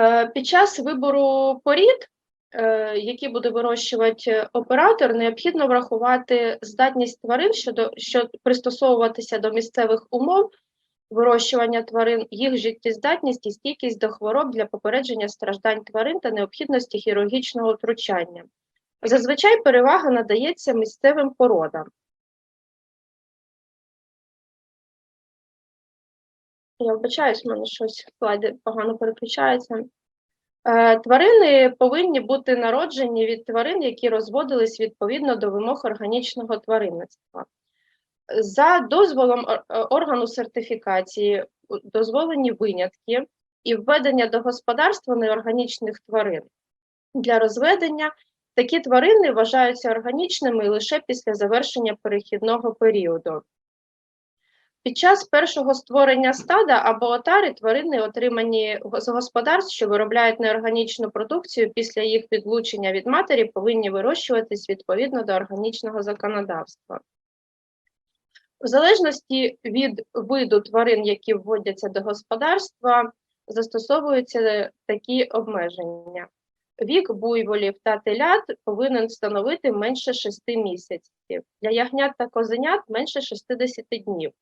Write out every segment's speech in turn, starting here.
Е, Під час вибору порід, е, які буде вирощувати оператор, необхідно врахувати здатність тварин щодо що пристосовуватися до місцевих умов вирощування тварин, їх життєздатність і стійкість до хвороб для попередження страждань тварин та необхідності хірургічного втручання. Зазвичай перевага надається місцевим породам. Я вибачаюсь, в мене щось слайди погано переключаються. Е, Тварини повинні бути народжені від тварин, які розводились відповідно до вимог органічного тваринництва. За дозволом е, органу сертифікації дозволені винятки і введення до господарства неорганічних тварин. Для розведення такі тварини вважаються органічними лише після завершення перехідного періоду. Під час першого створення стада або отари тварини, отримані з господарств, що виробляють неорганічну продукцію, після їх відлучення від матері повинні вирощуватись відповідно до органічного законодавства. В залежності від виду тварин, які вводяться до господарства, застосовуються такі обмеження. Вік буйволів та телят повинен становити менше 6 місяців. Для ягнят та козенят менше 60 днів.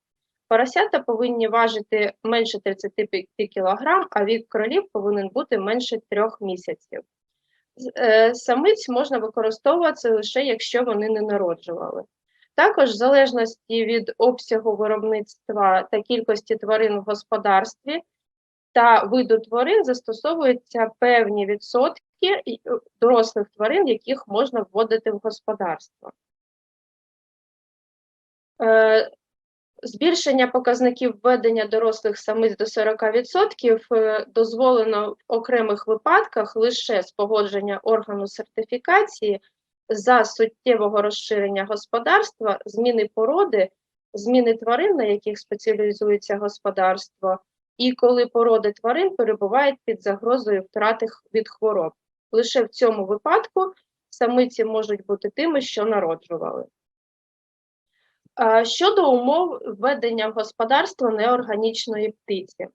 Поросята повинні важити менше 35 кг, а вік кролів повинен бути менше 3 місяців. Е, Самиць можна використовувати лише якщо вони не народжували. Також, в залежності від обсягу виробництва та кількості тварин в господарстві та виду тварин, застосовуються певні відсотки е, дорослих тварин, яких можна вводити в господарство. Збільшення показників введення дорослих самиць до 40% е, дозволено в окремих випадках лише з погодження органу сертифікації за суттєвого розширення господарства, зміни породи, зміни тварин, на яких спеціалізується господарство, і коли породи тварин перебувають під загрозою втрати від хвороб. Лише в цьому випадку самиці можуть бути тими, що народжували. Щодо умов введення в господарство неорганічної птиці.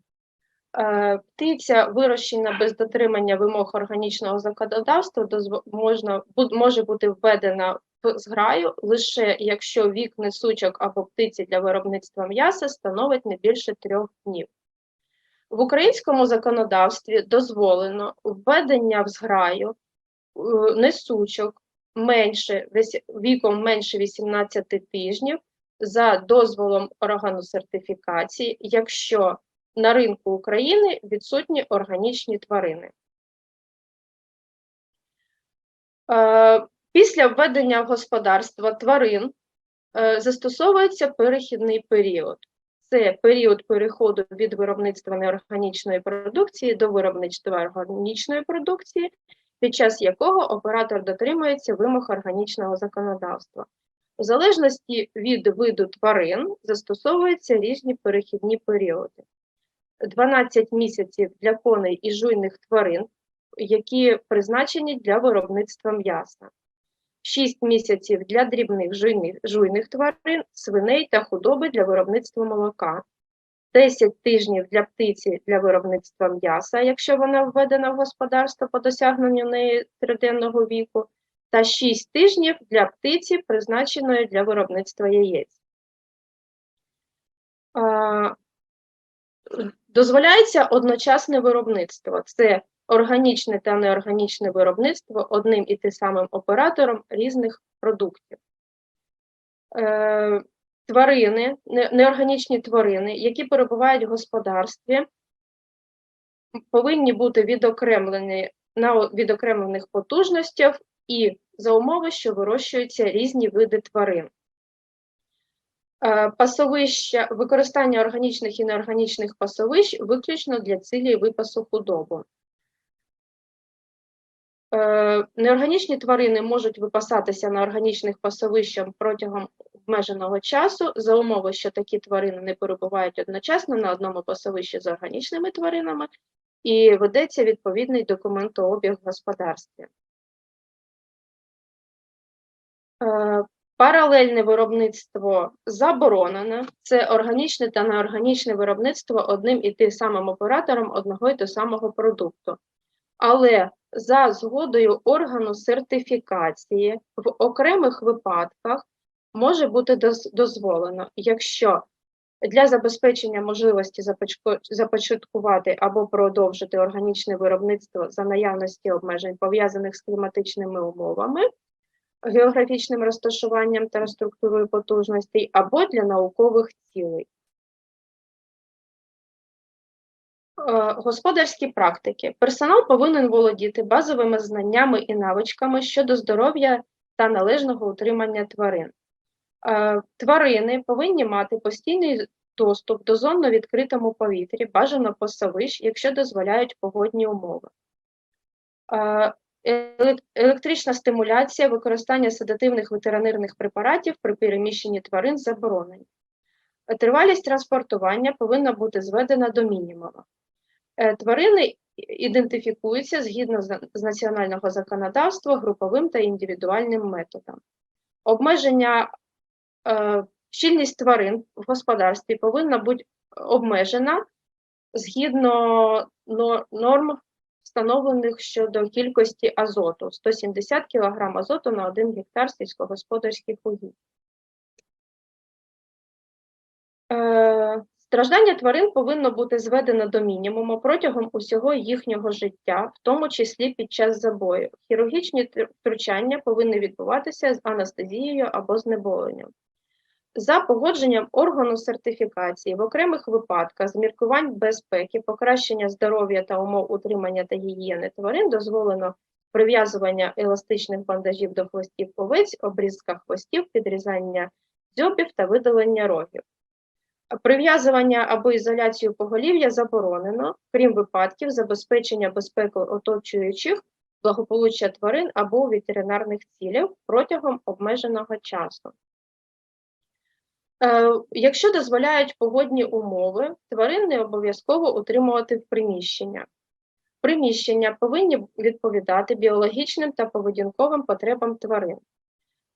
Птиця, вирощена без дотримання вимог органічного законодавства, можна, може бути введена в зграю лише якщо вік несучок або птиці для виробництва м'яса становить не більше трьох днів. В українському законодавстві дозволено введення в зграю е, несучок менше віком менше 18 тижнів за дозволом органу сертифікації, якщо на ринку України відсутні органічні тварини. Е, Після введення в господарство тварин е, застосовується перехідний період. Це період переходу від виробництва неорганічної продукції до виробництва органічної продукції, під час якого оператор дотримується вимог органічного законодавства. В залежності від виду тварин застосовуються різні перехідні періоди. 12 місяців для коней і жуйних тварин, які призначені для виробництва м'яса. 6 місяців для дрібних жуйних, жуйних тварин, свиней та худоби для виробництва молока. 10 тижнів для птиці для виробництва м'яса, якщо вона введена в господарство по досягненню неї триденного віку, та 6 тижнів для птиці, призначеної для виробництва яєць. Дозволяється одночасне виробництво. Це органічне та неорганічне виробництво одним і тим самим оператором різних продуктів. Тварини, неорганічні тварини, які перебувають в господарстві, повинні бути відокремлені на відокремлених потужностях і за умови, що вирощуються різні види тварин. Е, Пасовища, використання органічних і неорганічних пасовищ виключно для цілі випасу худобу. Е, Неорганічні тварини можуть випасатися на органічних пасовищах протягом обмеженого часу за умови, що такі тварини не перебувають одночасно на одному пасовищі з органічними тваринами, і ведеться відповідний документообіг в господарстві. Е, Паралельне виробництво заборонено. Це органічне та неорганічне виробництво одним і тим самим оператором одного і того самого продукту. Але за згодою органу сертифікації в окремих випадках може бути дозволено, якщо для забезпечення можливості започаткувати або продовжити органічне виробництво за наявності обмежень, пов'язаних з кліматичними умовами, географічним розташуванням та структурою потужностей, або для наукових цілей. Господарські практики. Персонал повинен володіти базовими знаннями і навичками щодо здоров'я та належного утримання тварин. Е, Тварини повинні мати постійний доступ до зон на відкритому повітрі, бажано посовищ, якщо дозволяють погодні умови. Е, Електрична стимуляція, використання седативних ветеринарних препаратів при переміщенні тварин заборонені. Е, Тривалість транспортування повинна бути зведена до мінімуму. Е, Тварини ідентифікуються згідно з національного законодавства груповим та індивідуальним методом. Обмеження е, щільність тварин в господарстві повинна бути обмежена згідно норм, встановлених щодо кількості азоту 170 кг азоту на 1 гектар сільськогосподарських угідь. Страждання тварин повинно бути зведено до мінімуму протягом усього їхнього життя, в тому числі під час забою. Хірургічні втручання повинні відбуватися з анестезією або знеболенням. За погодженням органу сертифікації в окремих випадках з міркувань безпеки, покращення здоров'я та умов утримання та гігієни тварин дозволено прив'язування еластичних бандажів до хвостів овець, обрізка хвостів, підрізання дзьобів та видалення рогів. Прив'язування або ізоляцію поголів'я заборонено, крім випадків забезпечення безпеки оточуючих, благополуччя тварин або ветеринарних цілях протягом обмеженого часу. Е, Якщо дозволяють погодні умови, тварин не обов'язково утримувати в приміщеннях. Приміщення повинні відповідати біологічним та поведінковим потребам тварин.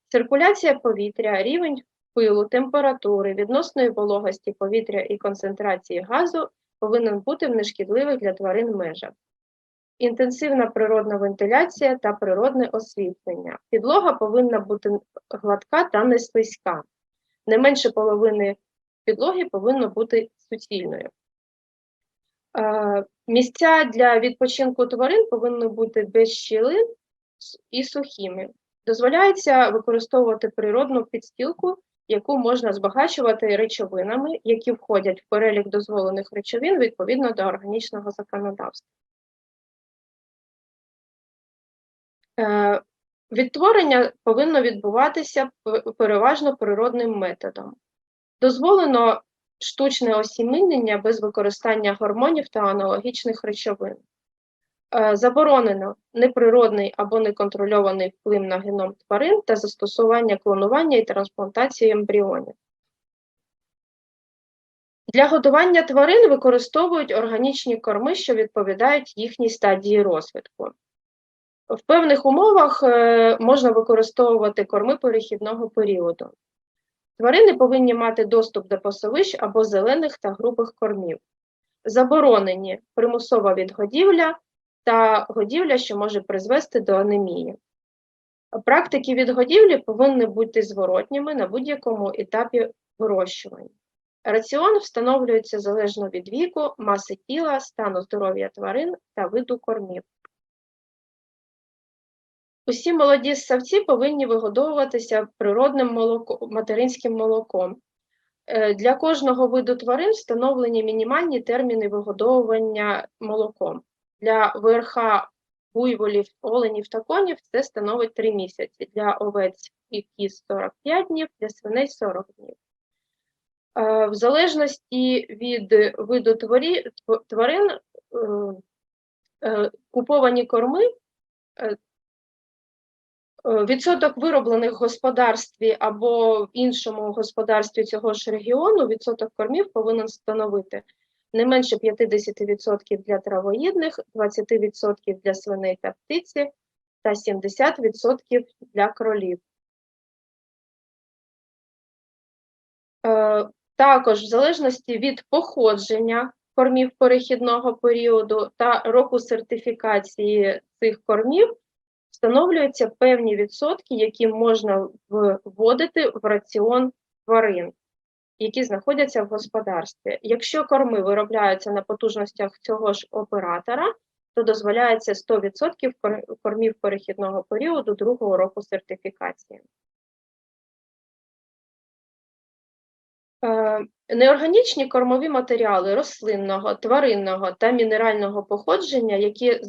Циркуляція повітря, рівень пилу, температури, відносної вологості повітря і концентрації газу повинен бути в нешкідливих для тварин межах. Інтенсивна природна вентиляція та природне освітлення. Підлога повинна бути гладка та не слизька. Не менше половини підлоги повинно бути суцільною. Е, Місця для відпочинку тварин повинні бути без щілин і сухими. Дозволяється використовувати природну підстілку, яку можна збагачувати речовинами, які входять в перелік дозволених речовин відповідно до органічного законодавства. Е, Відтворення повинно відбуватися переважно природним методом. Дозволено штучне осімінення без використання гормонів та аналогічних речовин. Е, Заборонено неприродний або неконтрольований вплив на геном тварин та застосування клонування і трансплантації ембріонів. Для годування тварин використовують органічні корми, що відповідають їхній стадії розвитку. В певних умовах е, можна використовувати корми перехідного періоду. Тварини повинні мати доступ до пасовищ або зелених та грубих кормів. Заборонені примусова відгодівля та годівля, що може призвести до анемії. Практики відгодівлі повинні бути зворотніми на будь-якому етапі вирощування. Раціон встановлюється залежно від віку, маси тіла, стану здоров'я тварин та виду кормів. Усі молоді ссавці повинні вигодовуватися природним молоком, материнським молоком. Е, Для кожного виду тварин встановлені мінімальні терміни вигодовування молоком. Для ВРХ буйволів, оленів та конів це становить 3 місяці. Для овець і кіз 45 днів, для свиней 40 днів. Е, В залежності від виду тварі- тварин е, е, куповані корми Відсоток вироблених в господарстві або в іншому господарстві цього ж регіону, відсоток кормів повинен становити не менше 50% для травоїдних, 20% для свиней та птиці та 70% для кролів. Е, Також, в залежності від походження кормів перехідного періоду та року сертифікації цих кормів, встановлюються певні відсотки, які можна вводити в раціон тварин, які знаходяться в господарстві. Якщо корми виробляються на потужностях цього ж оператора, то дозволяється 100% кормів перехідного періоду другого року сертифікації. Е, Неорганічні кормові матеріали рослинного, тваринного та мінерального походження, які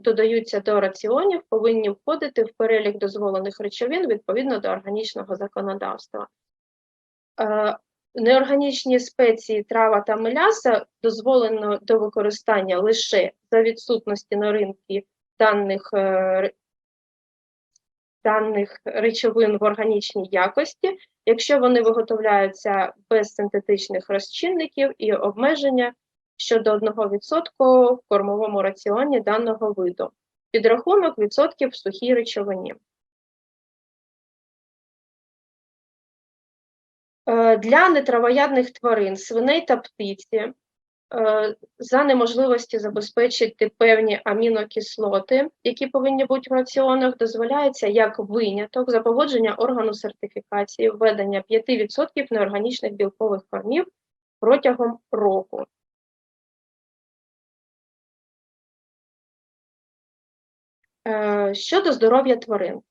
додаються до раціонів, повинні входити в перелік дозволених речовин відповідно до органічного законодавства. Неорганічні спеції, трава та меляса дозволено до використання лише за відсутності на ринку даних, е, даних речовин в органічній якості, якщо вони виготовляються без синтетичних розчинників і обмеження щодо 1% в кормовому раціоні даного виду, підрахунок відсотків в сухій речовині. Для нетравоядних тварин, свиней та птиці, е, за неможливості забезпечити певні амінокислоти, які повинні бути в раціонах, дозволяється як виняток за погодження органу сертифікації введення 5% неорганічних білкових кормів протягом року. Е, Щодо здоров'я тварин.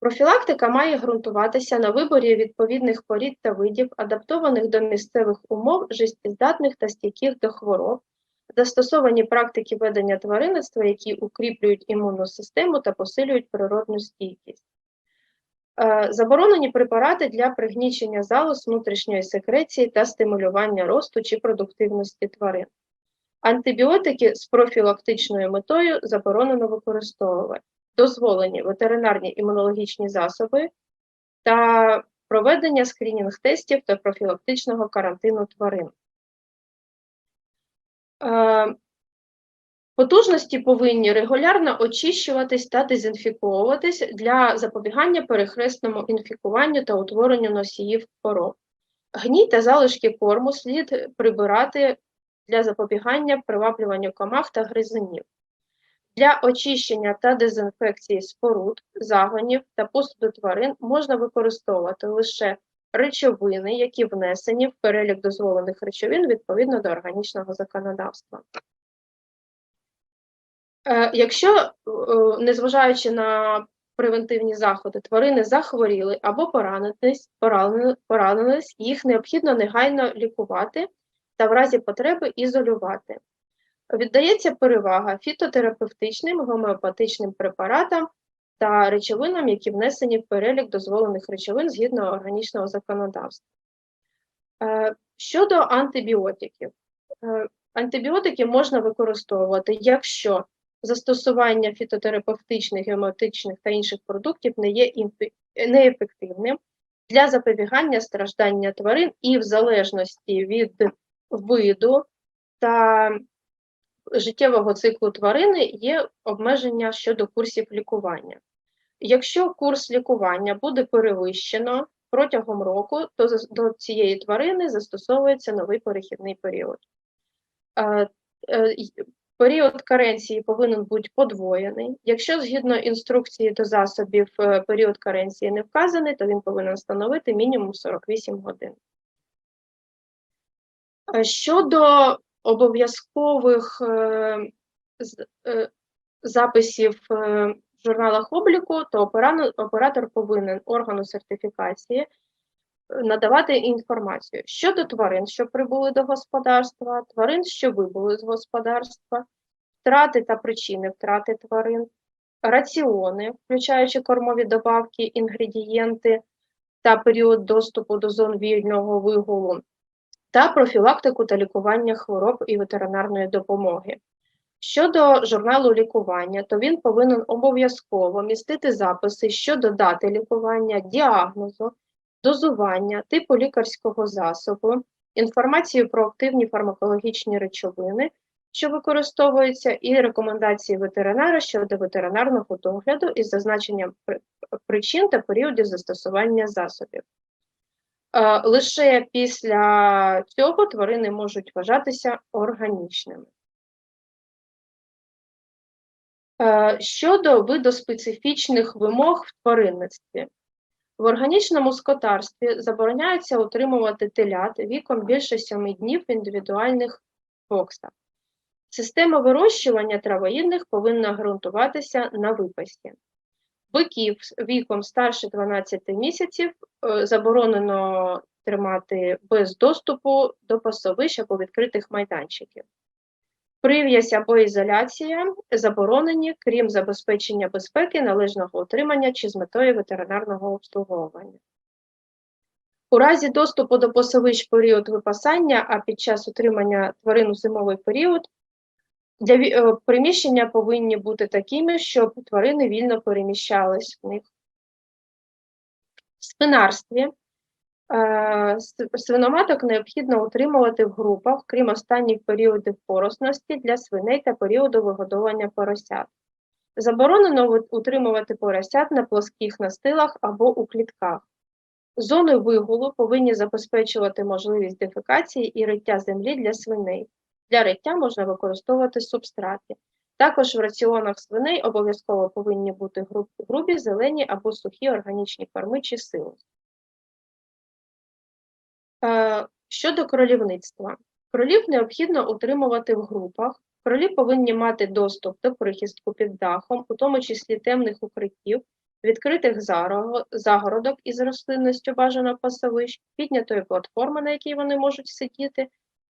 Профілактика має ґрунтуватися на виборі відповідних порід та видів, адаптованих до місцевих умов, життєздатних та стійких до хвороб, застосовані практики ведення тваринництва, які укріплюють імунну систему та посилюють природну стійкість. Е, Заборонені препарати для пригнічення залоз внутрішньої секреції та стимулювання росту чи продуктивності тварин. Антибіотики з профілактичною метою заборонено використовувати дозволені ветеринарні імунологічні засоби та проведення скринінг-тестів та профілактичного карантину тварин. Е, Потужності повинні регулярно очищуватись та дезінфіковуватись для запобігання перехресному інфікуванню та утворенню носіїв хвороб. Гній та залишки корму слід прибирати для запобігання приваблюванню комах та гризунів. Для очищення та дезінфекції споруд, загонів та посуду тварин можна використовувати лише речовини, які внесені в перелік дозволених речовин відповідно до органічного законодавства. Е, Якщо, е, незважаючи на превентивні заходи, тварини захворіли або поранились, поранились, їх необхідно негайно лікувати та в разі потреби ізолювати. Віддається перевага фітотерапевтичним, гомеопатичним препаратам та речовинам, які внесені в перелік дозволених речовин згідно органічного законодавства. Е, Щодо антибіотиків, Е, антибіотики можна використовувати, якщо застосування фітотерапевтичних, гематичних та інших продуктів не є неефективним для запобігання страждання тварин і в залежності від виду та життєвого циклу тварини є обмеження щодо курсів лікування. Якщо курс лікування буде перевищено протягом року, то до цієї тварини застосовується новий перехідний період. Е, Період каренції повинен бути подвоєний. Якщо згідно інструкції до засобів е, період каренції не вказаний, то він повинен становити мінімум 48 годин. Щодо обов'язкових е, е, записів е, в журналах обліку, то оператор повинен органу сертифікації надавати інформацію щодо тварин, що прибули до господарства, тварин, що вибули з господарства, втрати та причини втрати тварин, раціони, включаючи кормові добавки, інгредієнти та період доступу до зон вільного вигулу, та профілактику та лікування хвороб і ветеринарної допомоги. Щодо журналу лікування, то він повинен обов'язково містити записи щодо дати лікування, діагнозу, дозування, типу лікарського засобу, інформацію про активні фармакологічні речовини, що використовуються, і рекомендації ветеринара щодо ветеринарного догляду із зазначенням причин та періодів застосування засобів. Е, Лише після цього тварини можуть вважатися органічними. Е, Щодо видоспецифічних вимог в тваринництві. В органічному скотарстві забороняється утримувати телят віком більше 7 днів в індивідуальних боксах. Система вирощування травоїдних повинна ґрунтуватися на випасі. Биків віком старше 12 місяців е, заборонено тримати без доступу до пасовищ або відкритих майданчиків. Прив'язь або ізоляція заборонені, крім забезпечення безпеки, належного утримання чи з метою ветеринарного обслуговування. У разі доступу до пасовищ період випасання, а під час утримання тварин у зимовий період, для е, приміщення повинні бути такими, щоб тварини вільно переміщались в них. В спинарстві е, свиноматок необхідно утримувати в групах, крім останніх періодів поросності для свиней та періоду вигодовування поросят. Заборонено утримувати поросят на плоских настилах або у клітках. Зони вигулу повинні забезпечувати можливість дефекації і риття землі для свиней. Для риття можна використовувати субстрати. Також в раціонах свиней обов'язково повинні бути грубі, зелені або сухі органічні корми чи силос. Е, Щодо кролівництва. Кролів необхідно утримувати в групах. Кролі повинні мати доступ до прихистку під дахом, у тому числі темних укриттів, відкритих загородок із рослинністю бажано пасовищ, піднятої платформи, на якій вони можуть сидіти,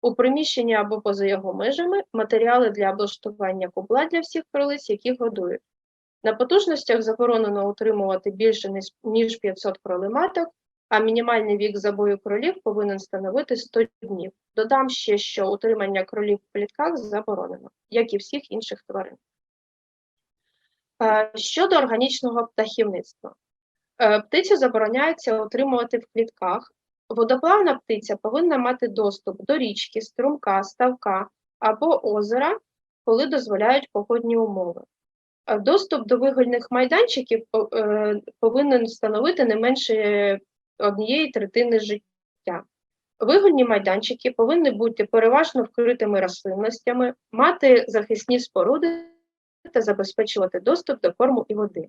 у приміщенні або поза його межами матеріали для облаштування кубла для всіх кролиць, які годують. На потужностях заборонено утримувати більше ніж- ніж 500 кролематок, а мінімальний вік забою кролів повинен становити 100 днів. Додам ще, що утримання кролів в клітках заборонено, як і всіх інших тварин. Е, Щодо органічного птахівництва. Е, Птицю забороняється утримувати в клітках. Водоплавна птиця повинна мати доступ до річки, струмка, ставка або озера, коли дозволяють погодні умови. Е, Доступ до вигульних майданчиків е, повинен становити не менше однієї третини життя. Вигульні майданчики повинні бути переважно вкритими рослинностями, мати захисні споруди та забезпечувати доступ до корму і води.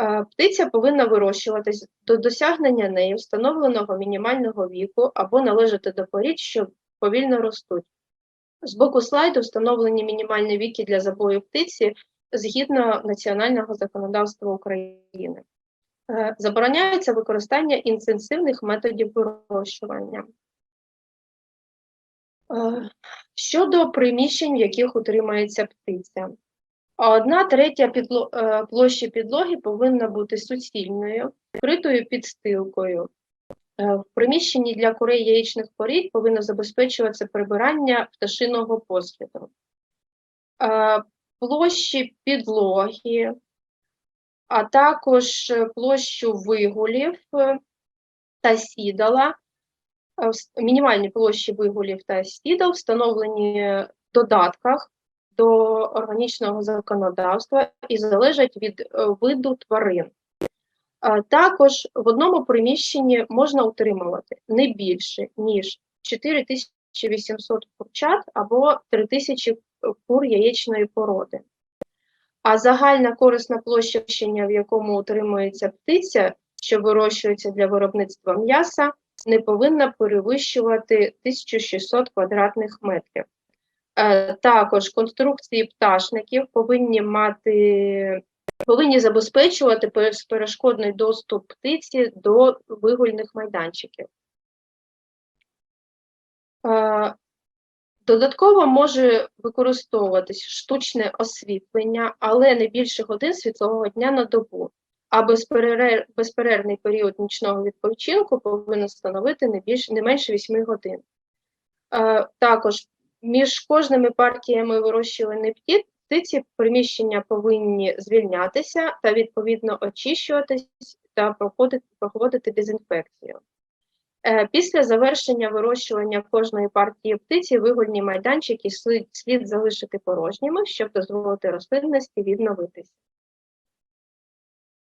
Е, Птиця повинна вирощуватись до досягнення нею встановленого мінімального віку або належати до порід, що повільно ростуть. З боку слайду встановлені мінімальні віки для забою птиці згідно національного законодавства України. Е, Забороняється використання інтенсивних методів вирощування. Е, Щодо приміщень, в яких утримується птиця. Одна третя підло- е, площі підлоги повинна бути суцільною, вкритою підстилкою. Е, В приміщенні для курей яєчних порід повинно забезпечуватися прибирання пташиного посліду. Е, Площі підлоги, а також площу вигулів та сідала. Мінімальні площі вигулів та сідал встановлені в додатках до органічного законодавства і залежать від е, виду тварин. Також в одному приміщенні можна утримувати не більше, ніж 4800 курчат або 3000 кур яєчної породи. А загальна корисна площа в якому утримується птиця, що вирощується для виробництва м'яса, не повинна перевищувати 1600 квадратних метрів. Е, Також конструкції пташників повинні мати повинні забезпечувати безперешкодний доступ птиці до вигульних майданчиків. Е, Додатково може використовуватись штучне освітлення, але не більше годин світлового дня на добу, а безперервний період нічного відпочинку повинен становити не, більше, не менше 8 годин. Е, Також між кожними партіями вирощуваної пті- птиці приміщення повинні звільнятися та відповідно очищуватись та проходити, проходити дезінфекцію. Е, Після завершення вирощування кожної партії птиці вигульні майданчики слід, слід залишити порожніми, щоб дозволити рослинності відновитися.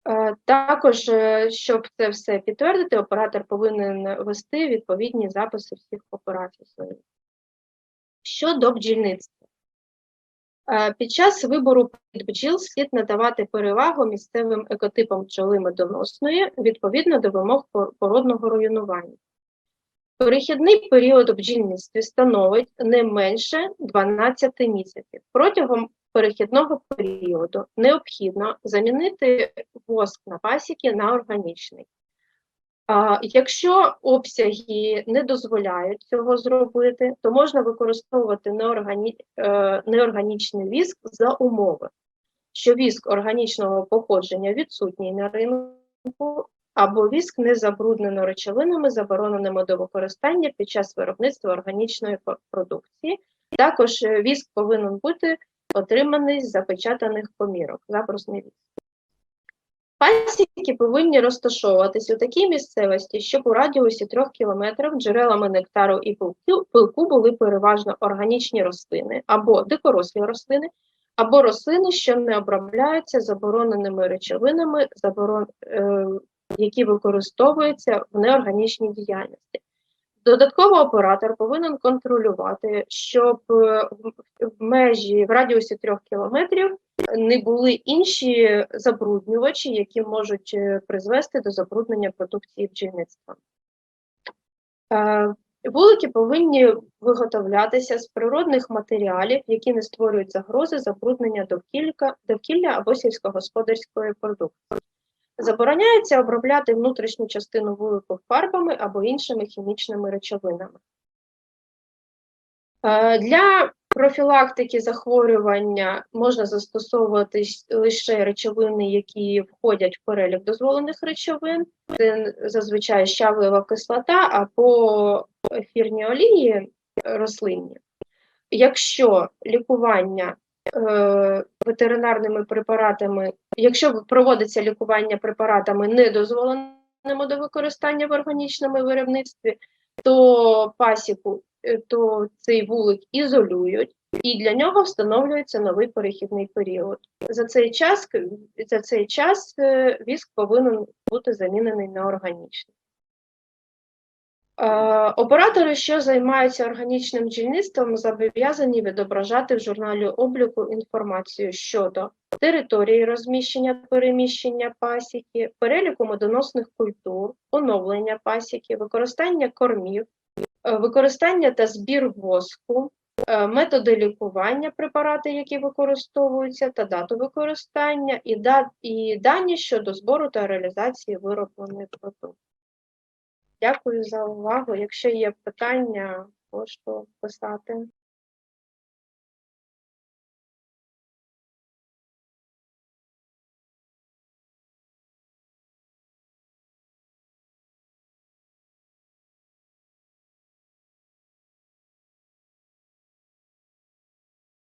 Е, Також, е, щоб це все підтвердити, оператор повинен вести відповідні записи всіх операцій своїх. Щодо бджільництва. Е, Під час вибору бджіл слід надавати перевагу місцевим екотипам бджоли медоносної відповідно до вимог породного руйнування. Перехідний період бджільництві становить не менше 12 місяців. Протягом перехідного періоду необхідно замінити воск на пасіки на органічний. А, якщо обсяги не дозволяють цього зробити, то можна використовувати неоргані... е, неорганічний віск за умови, що віск органічного походження відсутній на ринку, або віск не забруднено речовинами, забороненими до використання під час виробництва органічної продукції. Також е, віск повинен бути отриманий з запечатаних помірок, забрусний віск. Пасіки повинні розташовуватись у такій місцевості, щоб у радіусі 3 км джерелами нектару і пилку, були переважно органічні рослини або дикорослі рослини, або рослини, що не обробляються забороненими речовинами, заборон, е, які використовуються в неорганічній діяльності. Додатково оператор повинен контролювати, щоб е, в- межі в радіусі 3 кілометрів не були інші забруднювачі, які можуть е, призвести до забруднення продукції бджільництва. Е, Вулики повинні виготовлятися з природних матеріалів, які не створюють загрози забруднення довкілля, або сільськогосподарської продукції. Забороняється обробляти внутрішню частину вулику фарбами або іншими хімічними речовинами. Е, Для профілактики захворювання можна застосовувати лише речовини, які входять в перелік дозволених речовин. Це зазвичай щавлева кислота або ефірні олії рослинні. Якщо лікування е, ветеринарними препаратами, якщо проводиться лікування препаратами, не дозволеними до використання в органічному виробництві, то пасіку, то цей вулик ізолюють, і для нього встановлюється новий перехідний період. За цей час, за цей час е, віск повинен бути замінений на органічний. Е, Оператори, що займаються органічним бджільництвом, зобов'язані відображати в журналі обліку інформацію щодо території розміщення переміщення пасіки, переліку медоносних культур, оновлення пасіки, використання кормів, е, використання та збір воску, е, методи лікування, препарати, які використовуються, та дату використання, і, да- і дані щодо збору та реалізації виробленої продукції. Дякую за увагу. Якщо є питання, можу писати.